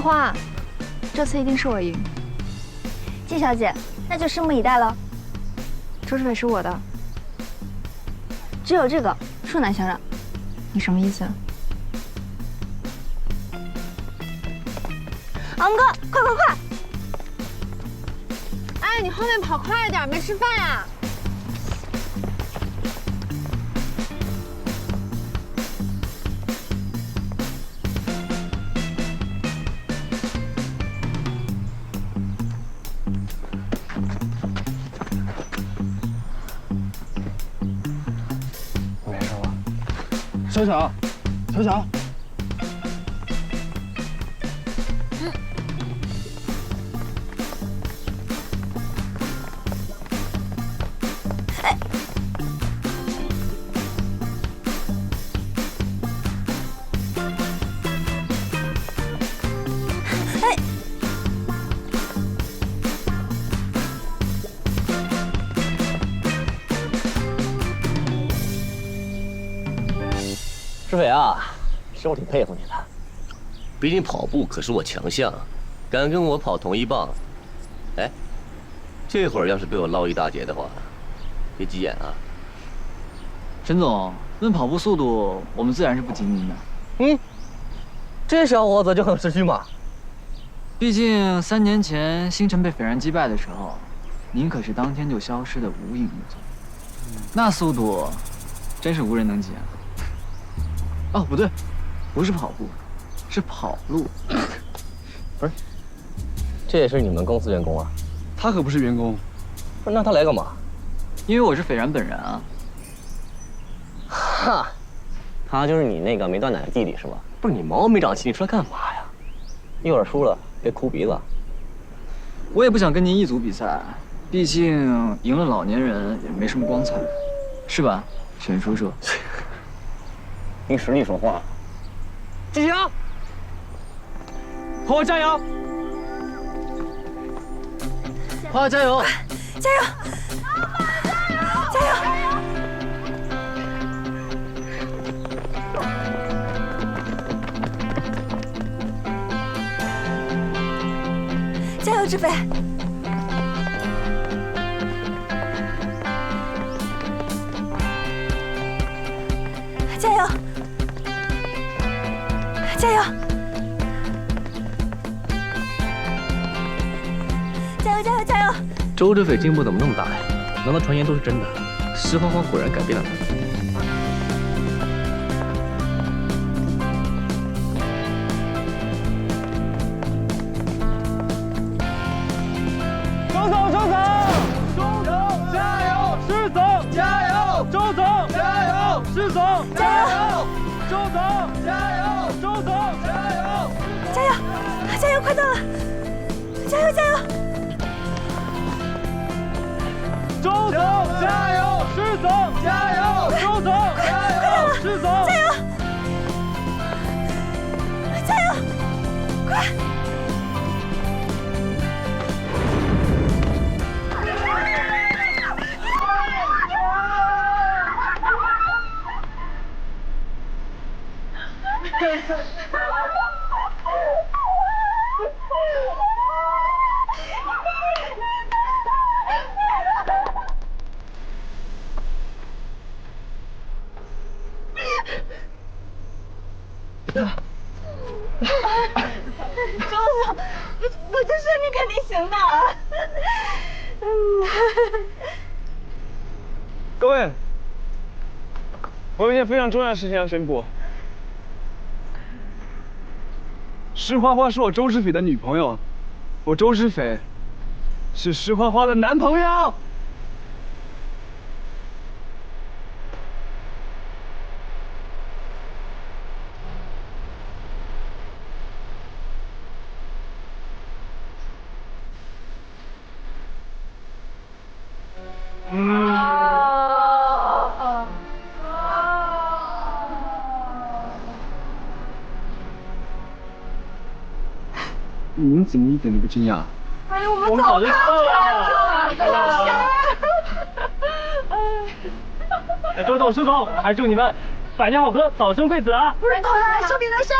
花花，这次一定是我赢。季小姐，那就拭目以待了。周志伟是我的，只有这个，恕难相让。你什么意思？昂哥，快快快！哎，你后面跑快点，没吃饭呀？没小小，小小。志伟啊，是我挺佩服你的，毕竟跑步可是我强项，敢跟我跑同一棒。哎，这会儿要是被我捞一大截的话，别急眼啊。陈总，论跑步速度，我们自然是不及您的。嗯，这小伙子就很识趣嘛。毕竟三年前星辰被斐然击败的时候，您可是当天就消失的无影无踪，那速度，真是无人能及啊。哦，不对，不是跑步，是跑路。不是，这也是你们公司员工啊？他可不是员工。不是，那他来干嘛？因为我是斐然本人啊。哈，他就是你那个没断奶的弟弟是吧？不是你毛没长齐，你出来干嘛呀？一会儿输了别哭鼻子。我也不想跟您一组比赛，毕竟赢了老年人也没什么光彩，是吧，沈叔叔？凭实力说话。继续啊！花花加油！花花加油！加油！加油！加油，志飞！加油！加油！加油！加油！加油！周志斐进步怎么那么大呀？难道传言都是真的？石花花果然改变了他。周总，周总，周总加油！施总加油！周总加油！施总加油！周总快到了！加油！加油！周总加油！施总加油！周总加油！施总加油！加油！快！周总我就说你肯定行的。各位，我有一件非常重要的事情要宣布。石花花是我周志斐的女朋友，我周志斐是石花花的男朋友。你们怎么一点都不惊讶？哎呀，我们早就知道了。哎，周总、周总，还祝你们百年好合，早生贵子啊！不是，快来，说别的事。